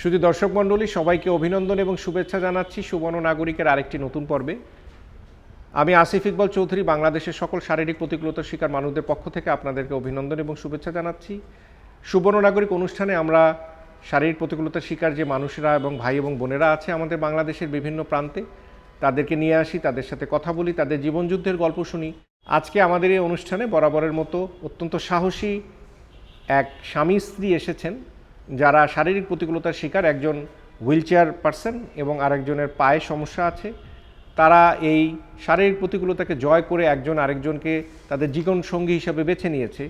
শুধু দর্শক মণ্ডলী, সবাইকে অভিনন্দন এবং শুভেচ্ছা জানাচ্ছি সুবর্ণ নাগরিকের আরেকটি নতুন পর্বে। আমি আসিফ ইকবাল চৌধুরী, বাংলাদেশের সকল শারীরিক প্রতিকূলতার শিকার মানুষদের পক্ষ থেকে আপনাদেরকে অভিনন্দন এবং শুভেচ্ছা জানাচ্ছি। সুবর্ণ নাগরিক অনুষ্ঠানে আমরা শারীরিক প্রতিকূলতার শিকার যে মানুষেরা এবং ভাই এবং বোনেরা আছে আমাদের বাংলাদেশের বিভিন্ন প্রান্তে, তাদেরকে নিয়ে আসি, তাদের সাথে কথা বলি, তাদের জীবনযুদ্ধের গল্প শুনি। আজকে আমাদের এই অনুষ্ঠানে বরাবরের মতো অত্যন্ত সাহসী এক স্বামী স্ত্রী এসেছেন। যারা শারীরিক প্রতিকূলতার শিকার, একজন হুইলচেয়ার পার্সন এবং আরেকজনের পায়ে সমস্যা আছে, তারা এই শারীরিক প্রতিকূলতাকে জয় করে একজন আরেকজনকে তাদের জীবন সঙ্গী হিসাবে বেছে নিয়েছে।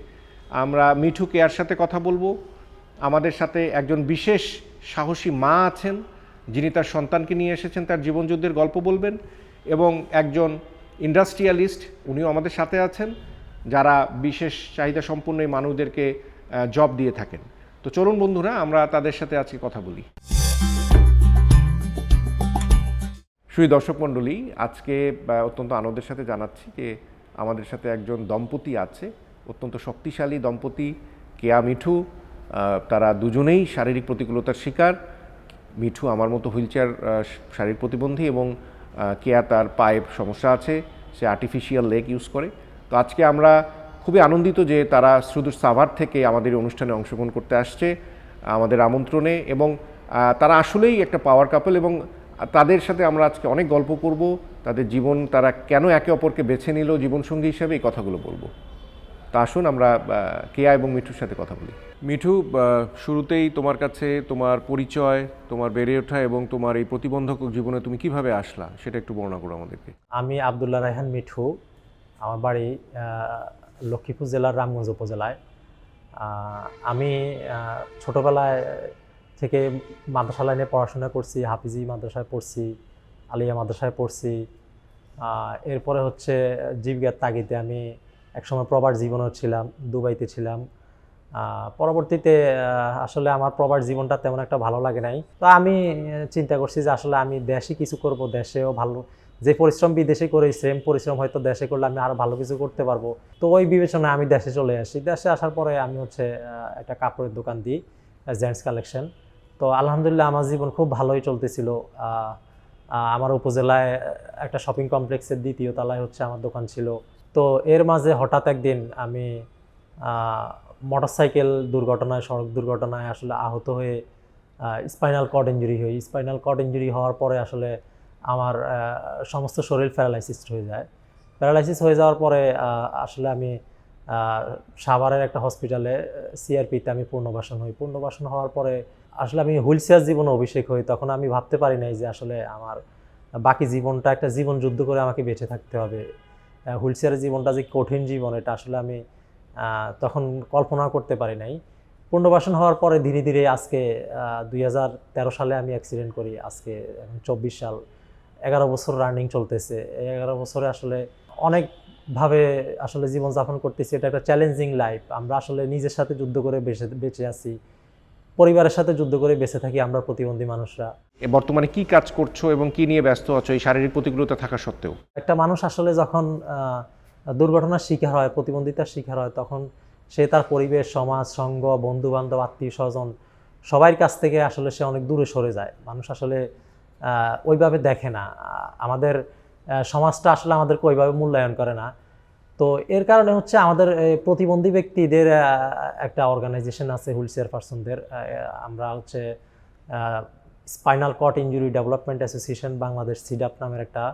আমরা মিঠু কেয়ার সাথে কথা বলব। আমাদের সাথে একজন বিশেষ সাহসী মা আছেন, যিনি তার সন্তানকে নিয়ে এসেছেন, তার জীবনযুদ্ধের গল্প বলবেন এবং একজন ইন্ডাস্ট্রিয়ালিস্ট উনিও আমাদের সাথে আছেন, যারা বিশেষ চাহিদা সম্পন্ন এই মানুষদেরকে জব দিয়ে থাকেন। তো চলুন বন্ধুরা, আমরা তাদের সাথে আজকে কথা বলি। সুই দর্শক মণ্ডলী, আজকে অত্যন্ত আনন্দের সাথে জানাচ্ছি যে আমাদের সাথে একজন দম্পতি আছে, অত্যন্ত শক্তিশালী দম্পতি, কেয়া মিঠু। তারা দুজনেই শারীরিক প্রতিকূলতার শিকার। মিঠু আমার মতো হুইলচেয়ার শারীরিক প্রতিবন্ধী এবং কেয়া তার পায়ে সমস্যা আছে, সে আর্টিফিশিয়াল লেগ ইউজ করে। তো আজকে আমরা খুবই আনন্দিত যে তারা শুধু সাভার থেকে আমাদের অনুষ্ঠানে অংশগ্রহণ করতে আসছে আমাদের আমন্ত্রণে এবং তারা আসলেই একটা পাওয়ার কাপল এবং তাদের সাথে আমরা আজকে অনেক গল্প করব তাদের জীবন তারা কেন একে অপরকে বেছে নিল জীবনসঙ্গী হিসেবে এই কথাগুলো বলব। তা আসুন আমরা কেয়া এবং মিঠুর সাথে কথা বলি। মিঠু শুরুতেই তোমার কাছে তোমার পরিচয় তোমার বেড়ে ওঠা এবং তোমার এই প্রতিবন্ধক জীবনে তুমি কীভাবে আসলা সেটা একটু বর্ণনা করো আমাদেরকে। আমি আবদুল্লাহ রায়হান মিঠু আমার বাড়ি লক্ষ্মীপুর জেলার রামগঞ্জ উপজেলায়। আমি ছোটবেলায় থেকে মাদ্রাসা লাইনে পড়াশোনা করছি, হাফিজি মাদ্রাসায় পড়ছি, আলিয়া মাদ্রাসায় পড়ছি। এরপরে হচ্ছে জীবিকার তাগিদে আমি একসময় প্রবার জীবনও ছিলাম, দুবাইতে ছিলাম। পরবর্তীতে আসলে আমার প্রবার জীবনটা তেমন একটা ভালো লাগে নাই। তো আমি চিন্তা করছি যে আসলে আমি দেশে কিছু করব, দেশেও ভালো যে পরিশ্রম বিদেশে করি, সেম পরিশ্রম হয়তো দেশে করলে আমি আরও ভালো কিছু করতে পারব। তো ওই বিবেচনায় আমি দেশে চলে আসি। দেশে আসার পরে আমি হচ্ছে একটা কাপড়ের দোকান দিই, জেন্টস কালেকশন। তো আলহামদুলিল্লাহ আমার জীবন খুব ভালোই চলতেছিল। আমার উপজেলায় একটা শপিং কমপ্লেক্সের দ্বিতীয় তলায় হচ্ছে আমার দোকান ছিল। তো এর মাঝে হঠাৎ একদিন আমি মোটরসাইকেল দুর্ঘটনায়, সড়ক দুর্ঘটনায় আসলে আহত হয়ে স্পাইনাল কর্ড ইঞ্জুরি হই। স্পাইনাল কর্ড ইঞ্জুরি হওয়ার পরে আসলে আমার সমস্ত শরীর প্যারালাইসিস হয়ে যায়। প্যারালাইসিস হয়ে যাওয়ার পরে আসলে আমি সাভারের একটা হসপিটালে সিআরপিতে আমি পূর্ণবাসন হই। পূর্ণবাসন হওয়ার পরে আসলে আমি হুইলচেয়ার জীবনে অভিষেক হই। তখন আমি ভাবতে পারি নাই যে আসলে আমার বাকি জীবনটা, একটা জীবন যুদ্ধ করে আমাকে বেঁচে থাকতে হবে। হুইলচেয়ারের জীবনটা যে কঠিন জীবন, এটা আসলে আমি তখন কল্পনা করতে পারি নাই। পুনর্বাসন হওয়ার পরে ধীরে ধীরে আজকে দুই হাজার তেরো সালে আমি অ্যাক্সিডেন্ট করি। আজকে, চব্বিশ সাল। এগারো বছর রানিং চলতেছে। এই এগারো বছরে আসলে অনেকভাবে আসলে জীবনযাপন করতেছি। এটা একটা চ্যালেঞ্জিং লাইফ আমরা আসলে নিজের সাথে যুদ্ধ করে বেঁচে বেঁচে আছি। পরিবারের সাথে যুদ্ধ করে বেঁচে থাকি আমরা প্রতিবন্ধী মানুষরা। বর্তমানে কি কাজ করছ এবং কি নিয়ে ব্যস্ত আছো এই শারীরিক প্রতিকূলতা থাকা সত্ত্বেও? একটা মানুষ আসলে যখন দুর্ঘটনার শিকার হয় প্রতিবন্ধিতার শিকার হয় তখন সে তার পরিবেশ সমাজ সঙ্গ বন্ধু বান্ধব আত্মীয় স্বজন সবার কাছ থেকে আসলে সে অনেক দূরে সরে যায়। মানুষ আসলে ওইভাবে দেখে না। আমাদের সমাজটা আসলে আমাদেরকে ওইভাবে মূল্যায়ন করে না। তো এর কারণে হচ্ছে আমাদের প্রতিবন্ধী ব্যক্তিদের একটা অর্গানাইজেশন আছে হুইলচেয়ার পার্সনদের। আমরা হচ্ছে spinal cord injury development association, Bangladesh side up নামের একটা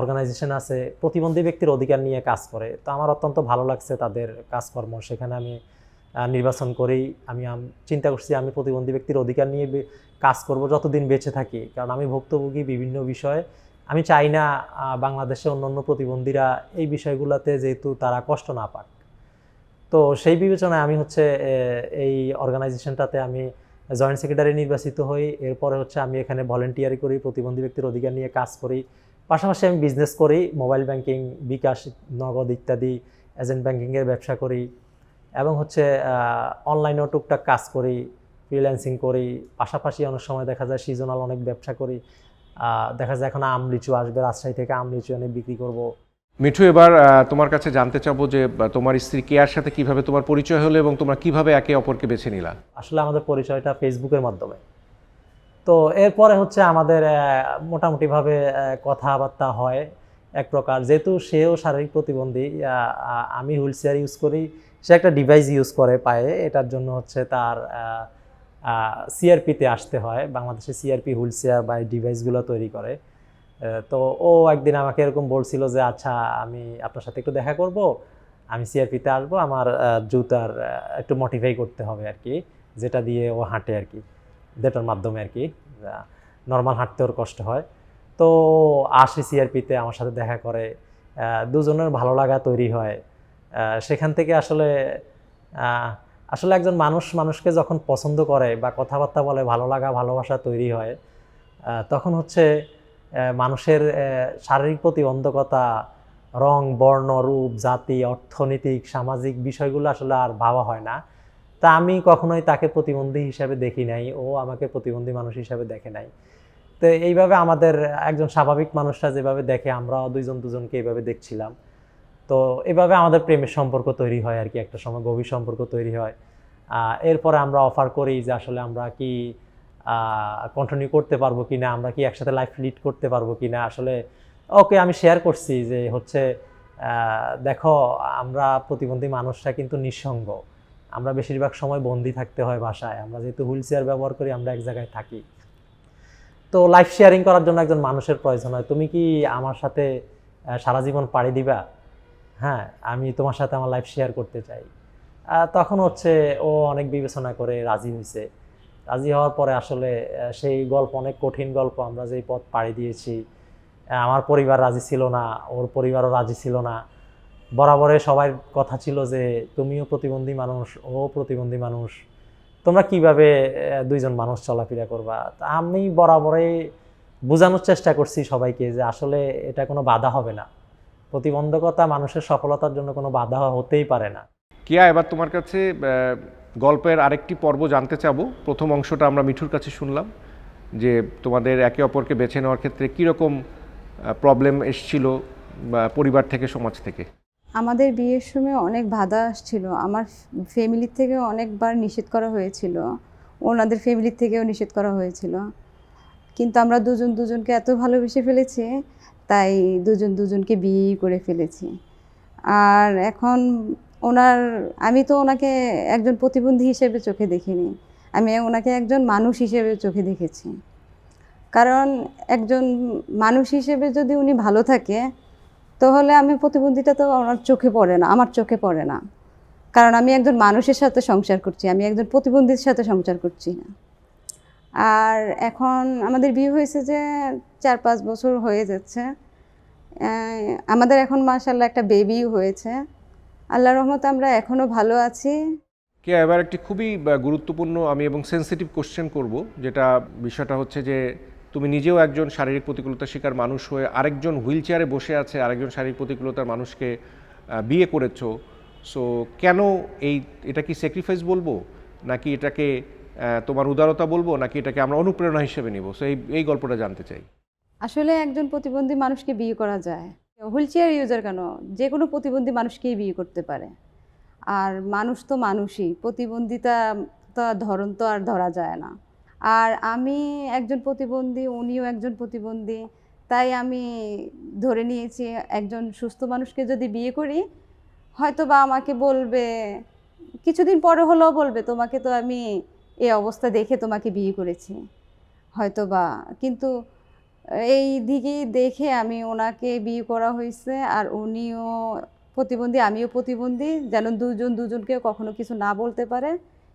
অর্গানাইজেশন আছে। প্রতিবন্ধী ব্যক্তির অধিকার নিয়ে কাজ করে। তো আমার অত্যন্ত ভালো লাগছে তাদের কাজকর্ম। সেখানে আমি নির্বাচন করেই আমি চিন্তা করছি আমি প্রতিবন্ধী ব্যক্তির অধিকার নিয়ে কাজ করব যতদিন বেঁচে থাকি। কারণ আমি ভুক্তভোগী বিভিন্ন বিষয়ে। আমি চাই না বাংলাদেশে অন্যান্য প্রতিবন্ধীরা এই বিষয়গুলোতে যেহেতু তারা কষ্ট না পাক। তো সেই বিবেচনায় আমি হচ্ছে এই অর্গানাইজেশনটাতে আমি জয়েন্ট সেক্রেটারি নির্বাচিত হই। এরপরে হচ্ছে আমি এখানে ভলেন্টিয়ারি করি, প্রতিবন্ধী ব্যক্তির অধিকার নিয়ে কাজ করি। পাশাপাশি আমি বিজনেস করি মোবাইল ব্যাংকিং বিকাশ, নগদ ইত্যাদি এজেন্ট ব্যাংকিংয়ের ব্যবসা করি। এবং হচ্ছে অনলাইনেও টুকটাক কাজ করি ফ্রিল্যান্সিং করি পাশাপাশি অনেক সময় দেখা যায় সিজনাল অনেক ব্যবসা করি। দেখা যায় এখন আম লিচু আসবে রাজশাহী থেকে আম লিচু এনে বিক্রি করব। মিঠু এবার তোমার কাছে জানতে চাবো যে তোমার স্ত্রী কেয়ার সাথে কীভাবে তোমার পরিচয় হলো এবং তোমরা কীভাবে একে অপরকে বেছে নিলা? আসলে আমাদের পরিচয়টা ফেসবুকের মাধ্যমে। তো এরপরে হচ্ছে আমাদের মোটামুটিভাবে কথাবার্তা হয় এক প্রকার। যেহেতু সেও শারীরিক প্রতিবন্ধী আমি হুইল চেয়ার ইউজ করি সে একটা ডিভাইস ইউজ করে পায়ে, এটার জন্য হচ্ছে তার সিআরপিতে আসতে হয়। বাংলাদেশে সিআরপি হুইল চেয়ার বা ডিভাইসগুলো তৈরি করে। তো ও একদিন আমাকে এরকম বলছিল যে আচ্ছা আমি আপনার সাথে একটু দেখা করব। আমি সিআরপিতে আসব। আমার জুতার একটু মডিফাই করতে হবে আর কি। যেটা দিয়ে ও হাঁটে আর কি। যেটার মাধ্যমে আর কি নর্মাল হাঁটতে ওর কষ্ট হয়। তো আসে সিআরপিতে আমার সাথে দেখা করে। দুজনের ভালো লাগা তৈরি হয়। সেখান থেকে আসলে আসলে একজন মানুষ মানুষকে যখন পছন্দ করে বা কথাবার্তা বলে, ভালো লাগা, ভালোবাসা তৈরি হয় তখন হচ্ছে মানুষের শারীরিক প্রতিবন্ধকতা, রং, বর্ণ, রূপ, জাতি, অর্থনৈতিক, সামাজিক বিষয়গুলো আসলে আর ভাবা হয় না। তা আমি কখনোই তাকে প্রতিবন্ধী হিসাবে দেখি নাই, ও আমাকে প্রতিবন্ধী মানুষ হিসাবে দেখে নাই। তো এইভাবে আমাদের একজন স্বাভাবিক মানুষরা যেভাবে দেখে, আমরাও দুইজন দুজনকে এইভাবে দেখছিলাম। তো এভাবে আমাদের প্রেমের সম্পর্ক তৈরি হয় আর কি, একটা সময় গভীর সম্পর্ক তৈরি হয়। এরপরে আমরা অফার করি যে আসলে আমরা কি কন্টিনিউ করতে পারব কি না আমরা কি একসাথে লাইফ লিড করতে পারব কি না আসলে ওকে আমি শেয়ার করছি যে হচ্ছে দেখো, আমরা প্রতিবন্ধী মানুষরা কিন্তু নিঃসঙ্গ। আমরা বেশিরভাগ সময় বন্দি থাকতে হয় বাসায়। আমরা যেহেতু হুইল চেয়ার ব্যবহার করি, আমরা এক জায়গায় থাকি। তো লাইফ শেয়ারিং করার জন্য একজন মানুষের প্রয়োজন হয়। তুমি কি আমার সাথে সারা জীবন পাড়ি দিবা? হ্যাঁ আমি তোমার সাথে আমার লাইফ শেয়ার করতে চাই। তখন হচ্ছে ও অনেক বিবেচনা করে রাজি হয়েছে। রাজি হওয়ার পরে আসলে সেই গল্প, অনেক কঠিন গল্প আমরা যেই পথ পাড়ি দিয়েছি আমার পরিবার রাজি ছিল না, ওর পরিবারও রাজি ছিল না। বরাবরে সবার কথা ছিল যে, তুমিও প্রতিবন্ধী মানুষ, ও প্রতিবন্ধী মানুষ, তোমরা কীভাবে দুইজন মানুষ চলাফেরা করবা? তা আমি বরাবরে বোঝানোর চেষ্টা করছি সবাইকে যে আসলে এটা কোনো বাধা হবে না। প্রতিবন্ধকতা মানুষের সফলতার জন্য কোনো বাধা হতেই পারে না। কিয়া এবার তোমার কাছে গল্পের আরেকটি পর্ব জানতে চাব। প্রথম অংশটা আমরা মিঠুর কাছে শুনলাম যে তোমাদের একে অপরকে বেছে নেওয়ার ক্ষেত্রে কীরকম প্রবলেম এসছিল পরিবার থেকে সমাজ থেকে? আমাদের বিয়ের সময় অনেক বাধা আসছিল। আমার ফ্যামিলি থেকে অনেকবার নিষেধ করা হয়েছিল। ওনাদের ফ্যামিলির থেকেও নিষেধ করা হয়েছিল। কিন্তু আমরা দুজন দুজনকে এত ভালোবেসে ফেলেছি তাই দুজন দুজনকে বিয়েই করে ফেলেছি। আর এখন ওনার, আমি তো ওনাকে একজন প্রতিবন্ধী হিসেবে চোখে দেখিনি। আমি ওনাকে একজন মানুষ হিসেবে চোখে দেখেছি। কারণ একজন মানুষ হিসেবে যদি উনি ভালো থাকে, তাহলে আমি প্রতিবন্ধীটা তো ওনার চোখে পড়ে না, আমার চোখে পড়ে না। কারণ আমি একজন মানুষের সাথে সংসার করছি, আমি একজন প্রতিবন্ধীর সাথে সংসার করছি না। আর এখন আমাদের বিয়ে হয়েছে যে চার পাঁচ বছর হয়ে যাচ্ছে। আমাদের এখন মাশাল্লাহ একটা বেবিও হয়েছে। আল্লাহ রহমতে আমরা এখনও ভালো আছি। কে, এবার একটি খুবই গুরুত্বপূর্ণ আমি এবং সেনসিটিভ কোশ্চেন করব, যেটা বিষয়টা হচ্ছে যে তুমি নিজেও একজন শারীরিক প্রতিকূলতার শিকার মানুষ হয়ে আরেকজন হুইল চেয়ারে বসে আছে, আরেকজন শারীরিক প্রতিকূলতার মানুষকে বিয়ে করেছ। সো কেন এই, এটা কি স্যাক্রিফাইস বলব? নাকি এটাকে তোমার উদারতা বলব নাকি এটাকে আমরা অনুপ্রেরণা হিসেবে নিব? সো এই এই গল্পটা জানতে চাই। আসলে একজন প্রতিবন্ধী মানুষকে বিয়ে করা যায়। হুইল চেয়ার ইউজার কেন? যে কোনো প্রতিবন্ধী মানুষকেই বিয়ে করতে পারে। আর মানুষ তো মানুষই, প্রতিবন্ধিতা তো ধরন তো আর ধরা যায় না। আর আমি একজন প্রতিবন্ধী, উনিও একজন প্রতিবন্ধী, তাই আমি ধরে নিয়েছি একজন সুস্থ মানুষকে যদি বিয়ে করি হয়তো বা আমাকে বলবে, কিছুদিন পরে হলেও বলবে, তোমাকে তো আমি এই অবস্থা দেখে তোমাকে বিয়ে করেছি। হয়তো বা কিন্তু এই দিকে দেখে আমি ওনাকে বিয়ে করা হয়েছে আর উনিও প্রতিবন্ধী আমিও প্রতিবন্ধী যেন দুজন দুজনকে কখনো কিছু না বলতে পারে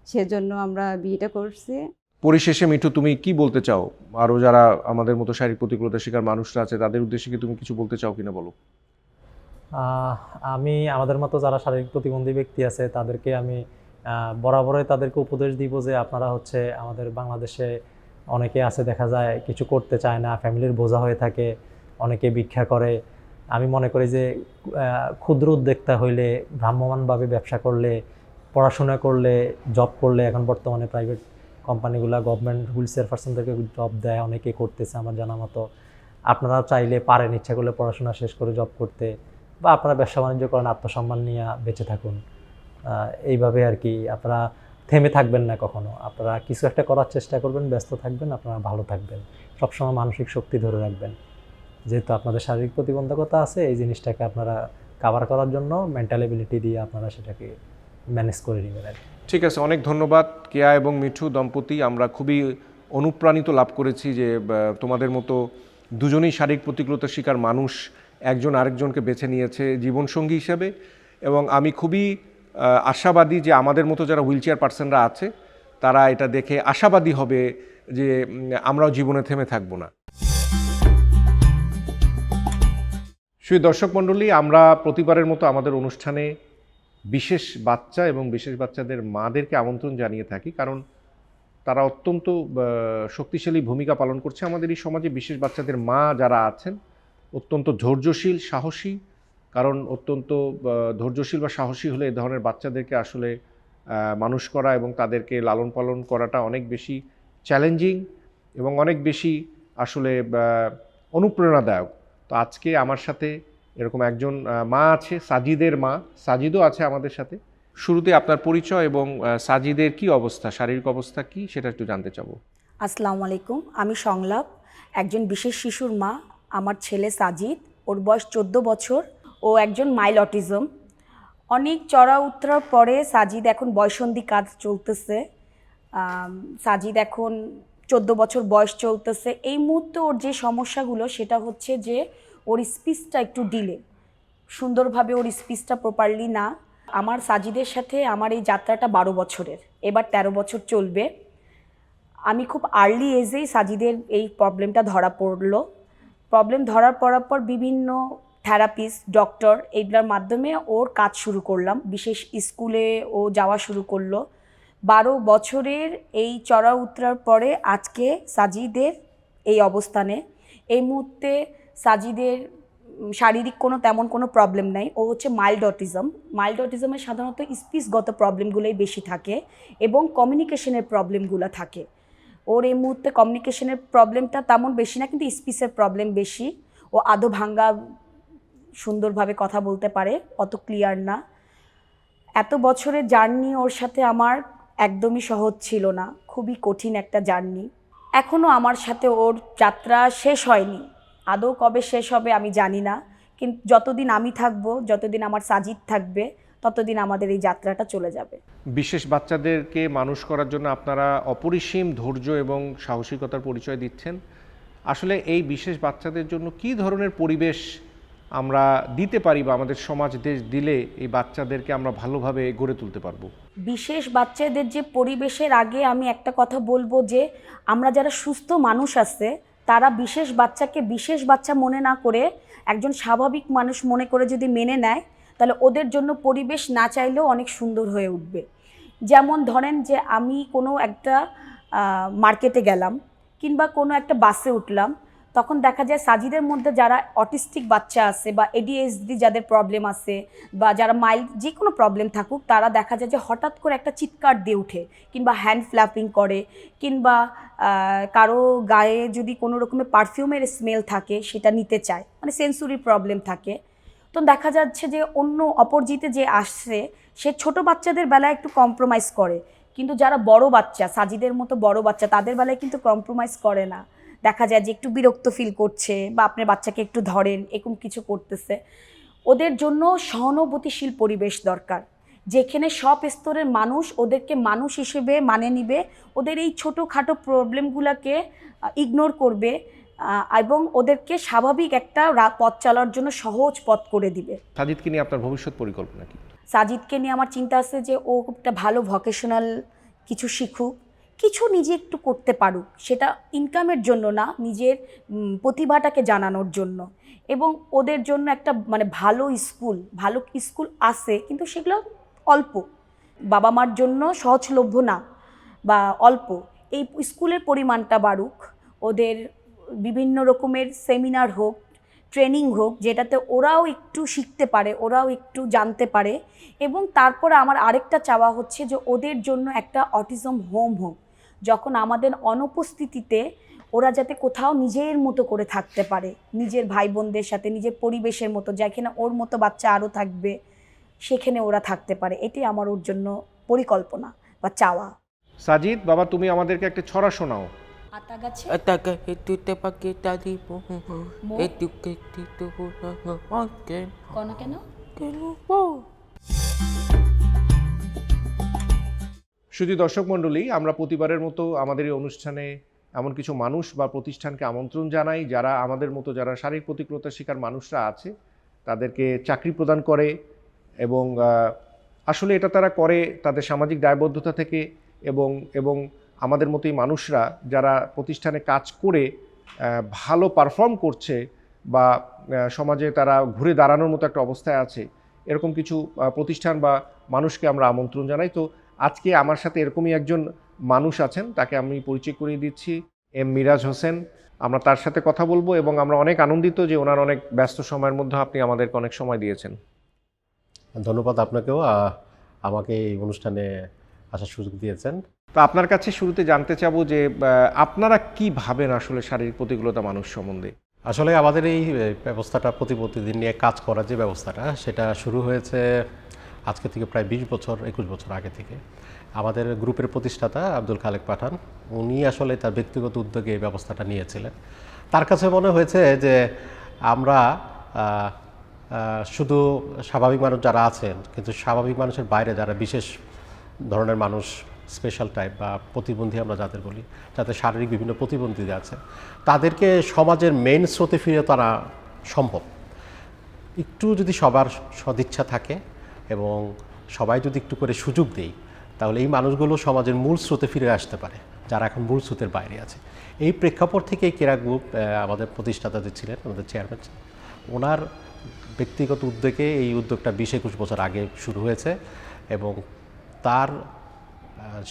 সেজন্য আমরা বিয়েটা করছি। পরিশেষে মিঠু তুমি কি বলতে চাও? আরও যারা আমাদের মতো শারীরিক প্রতিকূলতার শিকার মানুষরা আছে তাদের উদ্দেশ্যে কি তুমি কিছু বলতে চাও কিনা বলো? আমি আমাদের মতো যারা শারীরিক প্রতিবন্ধী ব্যক্তি আছে তাদেরকে আমি বরাবরই তাদেরকে উপদেশ দিব যে আপনারা হচ্ছে আমাদের বাংলাদেশে অনেকে আছে, দেখা যায় কিছু করতে চায় না, ফ্যামিলির বোঝা হয়ে থাকে, অনেকে ভিক্ষা করে। আমি মনে করি যে ক্ষুদ্র উদ্যোক্তা হইলে, ভ্রাম্যমানভাবে ব্যবসা করলে, পড়াশোনা করলে জব করলে, এখন বর্তমানে প্রাইভেট কোম্পানিগুলো গভর্নমেন্ট হুইল চেয়ার পার্সনদেরকে জব দেয়, অনেকে করতেছে আমার জানা মতো। আপনারা চাইলে পারেন, ইচ্ছা করলে পড়াশোনা শেষ করে জব করতে, বা আপনারা ব্যবসা বাণিজ্য করেন, আত্মসম্মান নিয়ে বেঁচে থাকুন। এইভাবে আর কি আপনারা থেমে থাকবেন না কখনো। আপনারা কিছু একটা করার চেষ্টা করবেন, ব্যস্ত থাকবেন, আপনারা ভালো থাকবেন। সবসময় মানসিক শক্তি ধরে রাখবেন। যেহেতু আপনাদের শারীরিক প্রতিবন্ধকতা আছে, এই জিনিসটাকে আপনারা কাভার করার জন্য মেন্টাল এবিলিটি দিয়ে আপনারা সেটাকে ম্যানেজ করে নেবেন আর। ঠিক আছে, অনেক ধন্যবাদ কেয়া এবং মিঠু দম্পতি। আমরা খুবই অনুপ্রাণিত লাভ করেছি যে তোমাদের মতো দুজনেই শারীরিক প্রতিকূলতার শিকার মানুষ একজন আরেকজনকে বেছে নিয়েছে জীবনসঙ্গী হিসেবে। এবং আমি খুবই আশাবাদী যে আমাদের মতো যারা হুইল চেয়ার পার্সনরা আছে, তারা এটা দেখে আশাবাদী হবে যে আমরাও জীবনে থেমে থাকব না। সুই দর্শক মণ্ডলী, আমরা প্রতিবারের মতো আমাদের অনুষ্ঠানে বিশেষ বাচ্চা এবং বিশেষ বাচ্চাদের মাদেরকে আমন্ত্রণ জানিয়ে থাকি, কারণ তারা অত্যন্ত শক্তিশালী ভূমিকা পালন করছে। আমাদের এই সমাজে বিশেষ বাচ্চাদের মা যারা আছেন, অত্যন্ত ধৈর্যশীল, সাহসী কারণ অত্যন্ত ধৈর্যশীল বা সাহসী হলে এ ধরনের বাচ্চাদেরকে আসলে মানুষ করা এবং তাদেরকে লালন পালন করাটা অনেক বেশি চ্যালেঞ্জিং এবং অনেক বেশি আসলে অনুপ্রেরণাদায়ক। তো আজকে আমার সাথে এরকম একজন মা আছে, সাজিদের মা। সাজিদও আছে আমাদের সাথে। শুরুতে আপনার পরিচয় এবং সাজিদের কি অবস্থা, শারীরিক অবস্থা কি, সেটা একটু জানতে চাবো। আসসালামু আলাইকুম, আমি সংলাপ। একজন বিশেষ শিশুর মা। আমার ছেলে সাজিদ, ওর বয়স চোদ্দ বছর। ও একজন মাইল অটিজম অনেক চড়া উত্তরার পরে সাজিদ এখন বয়সন্ধি কাজ চলতেছে। সাজিদ এখন চোদ্দ বছর বয়স চলতেছে। এই মুহূর্তে ওর যে সমস্যাগুলো, সেটা হচ্ছে যে ওর স্পিচটা একটু ডিলে সুন্দরভাবে ওর স্পিচটা প্রপারলি না। আমার সাজিদের সাথে আমার এই যাত্রাটা বারো বছরের। এবার ১৩ বছর চলবে। আমি খুব আর্লি এজেই সাজিদের এই প্রবলেমটা ধরা পড়ল। প্রবলেম ধরার পড়ার পর বিভিন্ন থেরাপিস্ট, ডক্টর, এইগুলোর মাধ্যমে ওর কাজ শুরু করলাম। বিশেষ স্কুলে ও যাওয়া শুরু করল। বারো বছরের এই চড়া উতরার পরে আজকে সাজিদের এই অবস্থানে। এই মুহূর্তে সাজিদের শারীরিক কোনো তেমন কোনো প্রবলেম নাই। ও হচ্ছে মাইল্ড অটিজম মাইল্ড অটিজমে সাধারণত স্পিচগত প্রবলেমগুলোই বেশি থাকে এবং কমিউনিকেশনের প্রবলেমগুলো থাকে। ওর এই মুহূর্তে কমিউনিকেশনের প্রবলেমটা তেমন বেশি না, কিন্তু স্পিচের প্রবলেম বেশি। ও আদো ভাঙ্গা সুন্দরভাবে কথা বলতে পারে, অত ক্লিয়ার না। এত বছরের জার্নি ওর সাথে আমার একদমই সহজ ছিল না, খুবই কঠিন একটা জার্নি এখনও আমার সাথে ওর যাত্রা শেষ হয়নি। আদৌ কবে শেষ হবে আমি জানি না কিন্তু যতদিন আমি থাকব, যতদিন আমার সাজিদ থাকবে, ততদিন আমাদের এই যাত্রাটা চলে যাবে। বিশেষ বাচ্চাদেরকে মানুষ করার জন্য আপনারা অপরিসীম ধৈর্য এবং সাহসিকতার পরিচয় দিচ্ছেন। আসলে এই বিশেষ বাচ্চাদের জন্য কি ধরনের পরিবেশ আমরা দিতে পারি বা আমাদের সমাজ দেশ দিলে এই বাচ্চাদেরকে আমরা ভালোভাবে গড়ে তুলতে পারব। বিশেষ বাচ্চাদের যে পরিবেশের আগে আমি একটা কথা বলব যে, আমরা যারা সুস্থ মানুষ আছে, তারা বিশেষ বাচ্চাকে বিশেষ বাচ্চা মনে না করে একজন স্বাভাবিক মানুষ মনে করে যদি মেনে নেয়, তাহলে ওদের জন্য পরিবেশ না চাইলেও অনেক সুন্দর হয়ে উঠবে। যেমন ধরেন যে, আমি কোনো একটা মার্কেটে গেলাম কিংবা কোনো একটা বাসে উঠলাম তখন দেখা যায় সাজিদের মধ্যে যারা অটিস্টিক বাচ্চা আছে বা এডিএসডি যাদের প্রবলেম আছে বা যারা মাইল্ড যে কোনো প্রবলেম থাকুক, তারা দেখা যায় যে হঠাৎ করে একটা চিৎকার দিয়ে ওঠে কিংবা হ্যান্ড ফ্ল্যাপিং করে কিংবা কারও গায়ে যদি কোনো রকমের পারফিউমের স্মেল থাকে সেটা নিতে চায় মানে সেন্সুরি প্রবলেম থাকে। তো দেখা যাচ্ছে যে অন্য অপরজিতে যে আসছে, সে ছোট বাচ্চাদের বেলায় একটু কম্প্রোমাইজ করে। কিন্তু যারা বড় বাচ্চা, সাজিদের মতো বড় বাচ্চা, তাদের বেলায় কিন্তু কম্প্রোমাইজ করে না। দেখা যায় যে একটু বিরক্ত ফিল করছে বা আপনার বাচ্চাকে একটু ধরেন এরকম কিছু করতেছে। ওদের জন্য সহানুভূতিশীল পরিবেশ দরকার। যেখানে সব স্তরের মানুষ ওদেরকে মানুষ হিসেবে মানে নিবে ওদের এই ছোটোখাটো প্রবলেমগুলোকে ইগনোর করবে এবং ওদেরকে স্বাভাবিক একটা পথ চলার জন্য সহজ পথ করে দিবে। সাজিদকে নিয়ে আপনার ভবিষ্যৎ পরিকল্পনা কি? সাজিদকে নিয়ে আমার চিন্তা আছে যে ও একটা ভালো ভকেশনাল কিছু শিখুক। কিছু নিজে একটু করতে পারুক, সেটা ইনকামের জন্য না, নিজের প্রতিভাটাকে জানানোর জন্য। এবং ওদের জন্য একটা মানে ভালো স্কুল ভালো স্কুল আছে, কিন্তু সেগুলো অল্প। বাবা মার জন্য সহজলভ্য না, বা অল্প। এই স্কুলের পরিমাণটা বাড়ুক, ওদের বিভিন্ন রকমের সেমিনার হোক ট্রেনিং হোক, যেটাতে ওরাও একটু শিখতে পারে, ওরাও একটু জানতে পারে। এবং তারপরে আমার আরেকটা চাওয়া হচ্ছে যে ওদের জন্য একটা অটিজম হোম হোক। যখন আমাদের অনুপস্থিতিতে ওরা যাতে কোথাও নিজের মতো করে থাকতে পারে নিজের ভাই বোনদের সাথে নিজের পরিবেশের মতো যেখানে ওর মতো বাচ্চা আরও থাকবে সেখানে ওরা থাকতে পারে। এটাই আমার ওর জন্য পরিকল্পনা বা চাওয়া। সাজিদ বাবা তুমি আমাদেরকে একটা ছড়া শোনাও। আতা গাছে? কেন? কেন শুধু দর্শক মণ্ডলী, আমরা প্রতিবারের মতো আমাদের এই অনুষ্ঠানে এমন কিছু মানুষ বা প্রতিষ্ঠানকে আমন্ত্রণ জানাই, যারা আমাদের মতো যারা শারীরিক প্রতিকূলতার শিকার মানুষরা আছে, তাদেরকে চাকরি প্রদান করে এবং আসলে এটা তারা করে তাদের সামাজিক দায়বদ্ধতা থেকে এবং এবং আমাদের মতোই মানুষরা যারা প্রতিষ্ঠানে কাজ করে ভালো পারফর্ম করছে বা সমাজে তারা ঘুরে দাঁড়ানোর মতো একটা অবস্থায় আছে, এরকম কিছু প্রতিষ্ঠান বা মানুষকে আমরা আমন্ত্রণ জানাই। তো আজকে আমার সাথে এরকমই একজন মানুষ আছেন তাকে আমি পরিচয় করিয়ে দিচ্ছি এম মিরাজ হোসেন। আমরা তার সাথে কথা বলব এবং আমরা অনেক আনন্দিত যে ওনার অনেক ব্যস্ত সময়ের মধ্যে আপনি আমাদেরকে অনেক সময় দিয়েছেন। ধন্যবাদ আপনাকেও আমাকে এই অনুষ্ঠানে আসার সুযোগ দিয়েছেন। তো আপনার কাছে শুরুতে জানতে চাবো যে আপনারা কি ভাবেন আসলে শারীরিক প্রতিকূলতা মানুষ সম্বন্ধে? আসলে আমাদের এই ব্যবস্থাটা প্রতি প্রতিদিন নিয়ে কাজ করার যে ব্যবস্থাটা সেটা শুরু হয়েছে আজকে থেকে প্রায় বিশ বছর, একুশ বছর আগে থেকে আমাদের গ্রুপের প্রতিষ্ঠাতা আব্দুল খালেক পাঠান। উনি আসলে তার ব্যক্তিগত উদ্যোগে এই ব্যবস্থাটা নিয়েছিলেন। তার কাছে মনে হয়েছে যে আমরা শুধু স্বাভাবিক মানুষ যারা আছেন, কিন্তু স্বাভাবিক মানুষের বাইরে যারা বিশেষ ধরনের মানুষ স্পেশাল টাইপ বা প্রতিবন্ধী আমরা যাদের বলি যাতে শারীরিক বিভিন্ন প্রতিবন্ধী আছে, তাদেরকে সমাজের মেইন স্রোতে ফিরে তারা সম্ভব। একটু যদি সবার সদিচ্ছা থাকে এবং সবাই যদি একটু করে সুযোগ দেই, তাহলে এই মানুষগুলো সমাজের মূল স্রোতে ফিরে আসতে পারে, যারা এখন মূল স্রোতের বাইরে আছে। এই প্রেক্ষাপট থেকে ক্রীড়া গ্রুপ আমাদের প্রতিষ্ঠাতাদের ছিলেন, আমাদের চেয়ারম্যান ওনার ব্যক্তিগত উদ্যোগে এই উদ্যোগটা বিশ একুশ বছর আগে শুরু হয়েছে এবং তার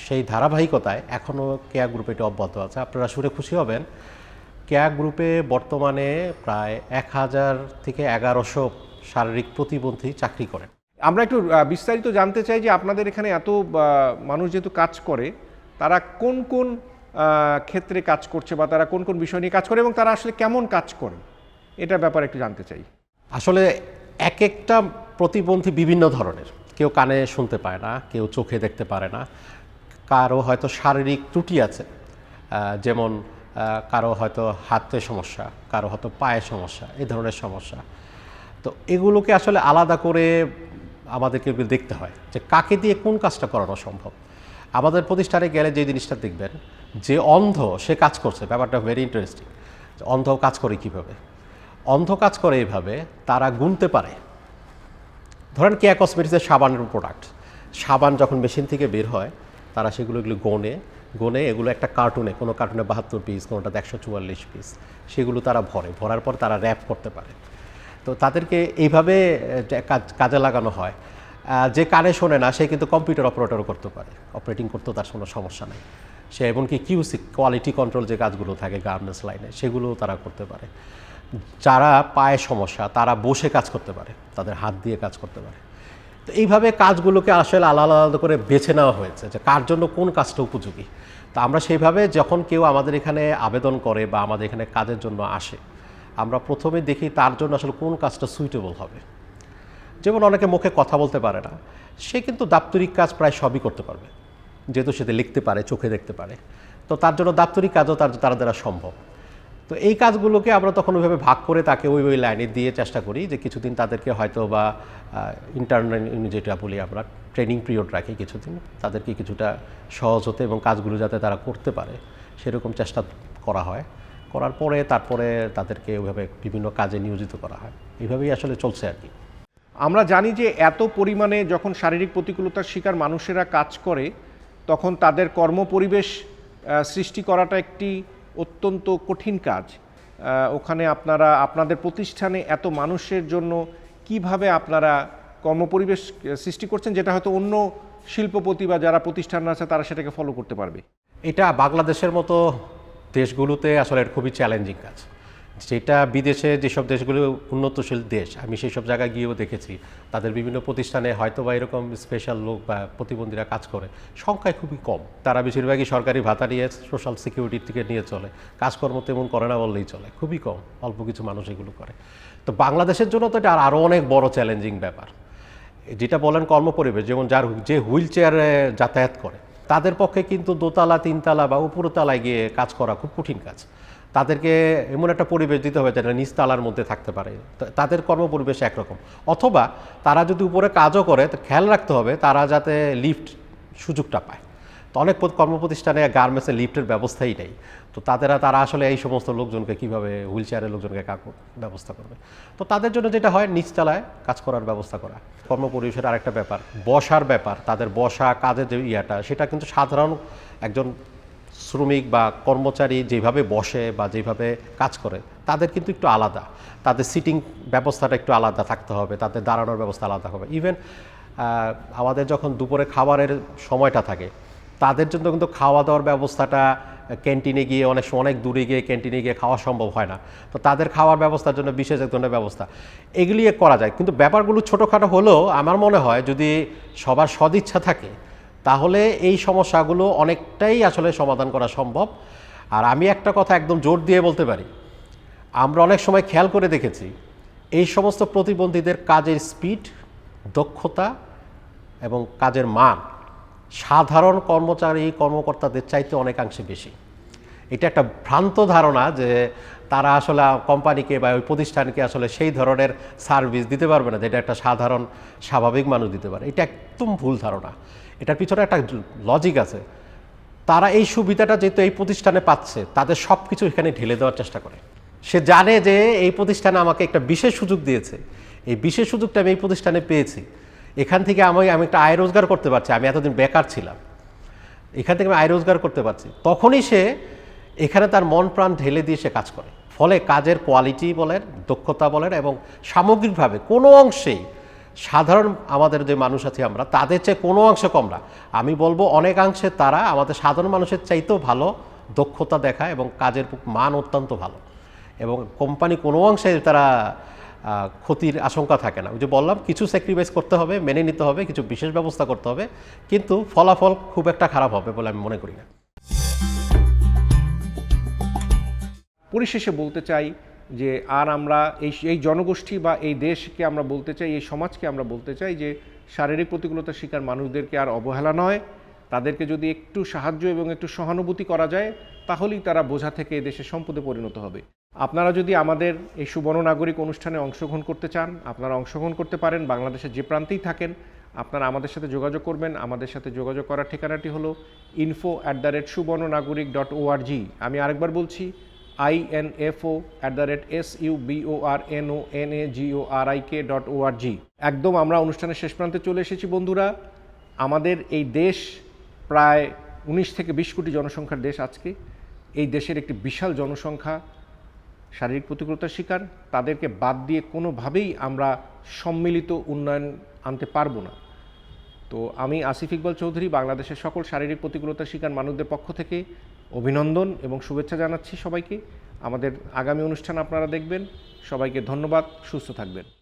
সেই ধারাবাহিকতায় এখনও কেয়া গ্রুপে এটি অব্যাহত আছে। আপনারা শুনে খুশি হবেন, কেয়া গ্রুপে বর্তমানে প্রায় এক হাজার থেকে এগারোশো শারীরিক প্রতিবন্ধী চাকরি করেন। আমরা একটু বিস্তারিত জানতে চাই যে আপনাদের এখানে এত মানুষ যেহেতু কাজ করে, তারা কোন কোন ক্ষেত্রে কাজ করছে বা তারা কোন কোন বিষয় নিয়ে কাজ করে এবং তারা আসলে কেমন কাজ করে? এটার ব্যাপারে একটু জানতে চাই। আসলে এক একটা প্রতিবন্ধী বিভিন্ন ধরনের। কেউ কানে শুনতে পায় না, কেউ চোখে দেখতে পারে না। কারও হয়তো শারীরিক ত্রুটি আছে যেমন কারও হয়তো হাতে সমস্যা, কারও হয়তো পায়ে সমস্যা এই ধরনের সমস্যা। তো এগুলোকে আসলে আলাদা করে আমাদেরকে দেখতে হয় যে কাকে দিয়ে কোন কাজটা করানো সম্ভব। আমাদের প্রতিষ্ঠানে গেলে যে জিনিসটা দেখবেন, যে অন্ধ সে কাজ করছে, ব্যাপারটা ভেরি ইন্টারেস্টিং অন্ধ কাজ করে কীভাবে? অন্ধ কাজ করে এইভাবে তারা গুনতে পারে। ধরেন কেয়া কসমেটিক্সের সাবানের প্রোডাক্ট সাবান যখন মেশিন থেকে বের হয়, তারা সেগুলো এগুলো গনে গনে এগুলো একটা কার্টুনে কোনো কার্টুনে বাহাত্তর পিস কোনোটাতে একশো চুয়াল্লিশ পিস সেগুলো তারা ভরে, ভরার পর তারা র্যাপ করতে পারে। তো তাদেরকে এইভাবে কাজ- লাগানো হয়। যে কানে শোনে না, সে কিন্তু কম্পিউটার অপারেটরও করতে পারে। অপারেটিং করতেও তার কোনো সমস্যা নেই। সে এমনকি কিউসি কোয়ালিটি কন্ট্রোল যে কাজগুলো থাকে গার্মেন্টস লাইনে সেগুলোও তারা করতে পারে। যারা পায়ে সমস্যা, তারা বসে কাজ করতে পারে, তাদের হাত দিয়ে কাজ করতে পারে। তো এইভাবে কাজগুলোকে আসলে আলাদা আলাদা করে বেছে নেওয়া হয়েছে যে কার জন্য কোন কাজটা উপযোগী। তো আমরা সেইভাবে যখন কেউ আমাদের এখানে আবেদন করে বা আমাদের এখানে কাজের জন্য আসে আমরা প্রথমে দেখি তার জন্য আসলে কোন কাজটা সুইটেবল হবে। যেমন অনেকে মুখে কথা বলতে পারে না, সে কিন্তু দাপ্তরিক কাজ প্রায় সবই করতে পারবে। যেহেতু সেতে লিখতে পারে, চোখে দেখতে পারে। তো তার জন্য দাপ্তরিক কাজও তার তার দ্বারা সম্ভব। তো এই কাজগুলোকে আমরা তখন ওইভাবে ভাগ করে তাকে ওই ওই লাইনে দিয়ে চেষ্টা করি যে কিছুদিন তাদেরকে হয়তো বা ইন্টারনাল যেটা বলি আমরা ট্রেনিং পিরিয়ড রাখি কিছুদিন। তাদেরকে কিছুটা সহজ হতে এবং কাজগুলো যাতে তারা করতে পারে, সেরকম চেষ্টা করা হয়। করার পরে তারপরে তাদেরকে ওইভাবে বিভিন্ন কাজে নিয়োজিত করা হয়। এইভাবেই আসলে চলছে আর কি। আমরা জানি যে এত পরিমাণে যখন শারীরিক প্রতিকূলতার শিকার মানুষেরা কাজ করে তখন তাদের কর্মপরিবেশ সৃষ্টি করাটা একটি অত্যন্ত কঠিন কাজ। ওখানে আপনারা আপনাদের প্রতিষ্ঠানে এত মানুষের জন্য কীভাবে আপনারা কর্মপরিবেশ সৃষ্টি করছেন যেটা হয়তো অন্য শিল্পপতি বা যারা প্রতিষ্ঠান আছে তারা সেটাকে ফলো করতে পারবে? এটা বাংলাদেশের মতো দেশগুলোতে আসলে খুবই চ্যালেঞ্জিং কাজ। যেটা বিদেশে যেসব দেশগুলো উন্নতশীল দেশ, আমি সেই সব জায়গায় গিয়েও দেখেছি, তাদের বিভিন্ন প্রতিষ্ঠানে হয়তো বা এরকম স্পেশাল লোক বা প্রতিবন্ধীরা কাজ করে। সংখ্যায় খুবই কম। তারা বেশিরভাগই সরকারি ভাতা নিয়ে সোশ্যাল সিকিউরিটির থেকে নিয়ে চলে। কাজকর্ম তেমন করে না বললেই চলে। খুবই কম। অল্প কিছু মানুষ এগুলো করে। তো বাংলাদেশের জন্য তো এটা আর আরও অনেক বড় চ্যালেঞ্জিং ব্যাপার। যেটা বলেন কর্মপরিবেশ, যেমন যার যে হুইল চেয়ারে যাতায়াত করে তাদের পক্ষে কিন্তু দোতলা, তিনতলা বা উপরতলায় গিয়ে কাজ করা খুব কঠিন কাজ। তাদেরকে এমন একটা পরিবেশ দিতে হবে যেটা নিচতলার মধ্যে থাকতে পারে। তাদের কর্মপরিবেশ একরকম। অথবা তারা যদি উপরে কাজও করে, তো খেয়াল রাখতে হবে তারা যাতে লিফট সুযোগটা পায়। তো অনেক প্রত- কর্মপ্রতিষ্ঠানে গার্মেন্টসে লিফটের ব্যবস্থাই নেই। তো তাদের, তারা আসলে এই সমস্ত লোকজনকে কীভাবে হুইল চেয়ারের লোকজনকে ব্যবস্থা করবে? তো তাদের জন্য যেটা হয়, নিচতলায় কাজ করার ব্যবস্থা করা। কর্মপরিবেশের আরেকটা ব্যাপার, বসার ব্যাপার, তাদের বসা কাজের যে ইয়াটা, সেটা কিন্তু সাধারণ একজন শ্রমিক বা কর্মচারী যেভাবে বসে বা যেভাবে কাজ করে, তাদের কিন্তু একটু আলাদা। তাদের সিটিং ব্যবস্থাটা একটু আলাদা থাকতে হবে, তাদের দাঁড়ানোর ব্যবস্থা আলাদা হবে। ইভেন আমাদের যখন দুপুরে খাবারের সময়টা থাকে তাদের জন্য কিন্তু খাওয়া দাওয়ার ব্যবস্থাটা ক্যান্টিনে গিয়ে অনেক সময় অনেক দূরে গিয়ে ক্যান্টিনে গিয়ে খাওয়া সম্ভব হয় না। তো তাদের খাওয়ার ব্যবস্থার জন্য বিশেষ এক ধরনের ব্যবস্থা। এগুলি করা যায়। কিন্তু ব্যাপারগুলো ছোটোখাটো হলেও আমার মনে হয় যদি সবার সদিচ্ছা থাকে, তাহলে এই সমস্যাগুলো অনেকটাই আসলে সমাধান করা সম্ভব। আর আমি একটা কথা একদম জোর দিয়ে বলতে পারি। আমরা অনেক সময় খেয়াল করে দেখেছি, এই সমস্ত প্রতিবন্ধীদের কাজের স্পিড, দক্ষতা এবং কাজের মান সাধারণ কর্মচারী, কর্মকর্তাদের চাইতে অনেকাংশে বেশি। এটা একটা ভ্রান্ত ধারণা যে তারা আসলে কোম্পানিকে বা ওই প্রতিষ্ঠানকে আসলে সেই ধরনের সার্ভিস দিতে পারবে না, যেটা একটা সাধারণ, স্বাভাবিক মানুষ দিতে পারে। এটা একদম ভুল ধারণা। এটার পিছনে একটা লজিক আছে। তারা এই সুবিধাটা যেহেতু এই প্রতিষ্ঠানে পাচ্ছে, তাদের সব কিছু এখানে ঢেলে দেওয়ার চেষ্টা করে। সে জানে যে এই প্রতিষ্ঠানে আমাকে একটা বিশেষ সুযোগ দিয়েছে। এই বিশেষ সুযোগটা আমি এই প্রতিষ্ঠানে পেয়েছি। এখান থেকে আমি আমি একটা আয় রোজগার করতে পারছি, আমি এতদিন বেকার ছিলাম। এখান থেকে আমি আয় রোজগার করতে পারছি। তখনই সে এখানে তার মন প্রাণ ঢেলে দিয়ে সে কাজ করে। ফলে কাজের কোয়ালিটি বলেন, দক্ষতা বলেন এবং সামগ্রিকভাবে কোনো অংশেই সাধারণ আমাদের যে মানুষ আছি আমরা, তাদের চেয়ে কোনো অংশে কম না। আমি বলব অনেকাংশে তারা আমাদের সাধারণ মানুষের চাইতেও ভালো দক্ষতা দেখায় এবং কাজের মান অত্যন্ত ভালো। এবং কোম্পানি কোনো অংশে তারা ক্ষতির আশঙ্কা থাকে না। ওই যে বললাম, কিছু স্যাক্রিফাইস করতে হবে, মেনে নিতে হবে, কিছু বিশেষ ব্যবস্থা করতে হবে, কিন্তু ফলাফল খুব একটা খারাপ হবে বলে আমি মনে করি না। পরিশেষে বলতে চাই যে, আর আমরা এই এই জনগোষ্ঠী বা এই দেশকে আমরা বলতে চাই, এই সমাজকে আমরা বলতে চাই যে, শারীরিক প্রতিকূলতার শিকার মানুষদেরকে আর অবহেলা নয়। তাদেরকে যদি একটু সাহায্য এবং একটু সহানুভূতি করা যায়, তাহলেই তারা বোঝা থেকে দেশের সম্পদে পরিণত হবে। আপনারা যদি আমাদের এই সুবর্ণ নাগরিক অনুষ্ঠানে অংশগ্রহণ করতে চান, আপনারা অংশগ্রহণ করতে পারেন, বাংলাদেশের যে প্রান্তেই থাকেন, আপনারা আমাদের সাথে যোগাযোগ করবেন। আমাদের সাথে যোগাযোগ করার ঠিকানাটি হলো ইনফো অ্যাট দ্য রেট সুবর্ণ নাগরিক ডট ওআরজি আমি আরেকবার বলছি I N I N F O at the rate S U B O R N O N A G O R I K dot O R G একদম আমরা অনুষ্ঠানের শেষ প্রান্তে চলে এসেছি, বন্ধুরা। আমাদের এই দেশ প্রায় উনিশ থেকে বিশ কোটি জনসংখ্যার দেশ আজকে। এই দেশের একটি বিশাল জনসংখ্যা। শারীরিক প্রতিকূলতার শিকার, তাদেরকে বাদ দিয়ে কোনোভাবেই আমরা সম্মিলিত উন্নয়ন আনতে পারব না। তো আমি আসিফ ইকবাল চৌধুরী, বাংলাদেশের সকল শারীরিক প্রতিকূলতার শিকার মানুষদের পক্ষ থেকে অভিনন্দন এবং শুভেচ্ছা জানাচ্ছি সবাইকে। আমাদের আগামী অনুষ্ঠান আপনারা দেখবেন। সবাইকে ধন্যবাদ, সুস্থ থাকবেন।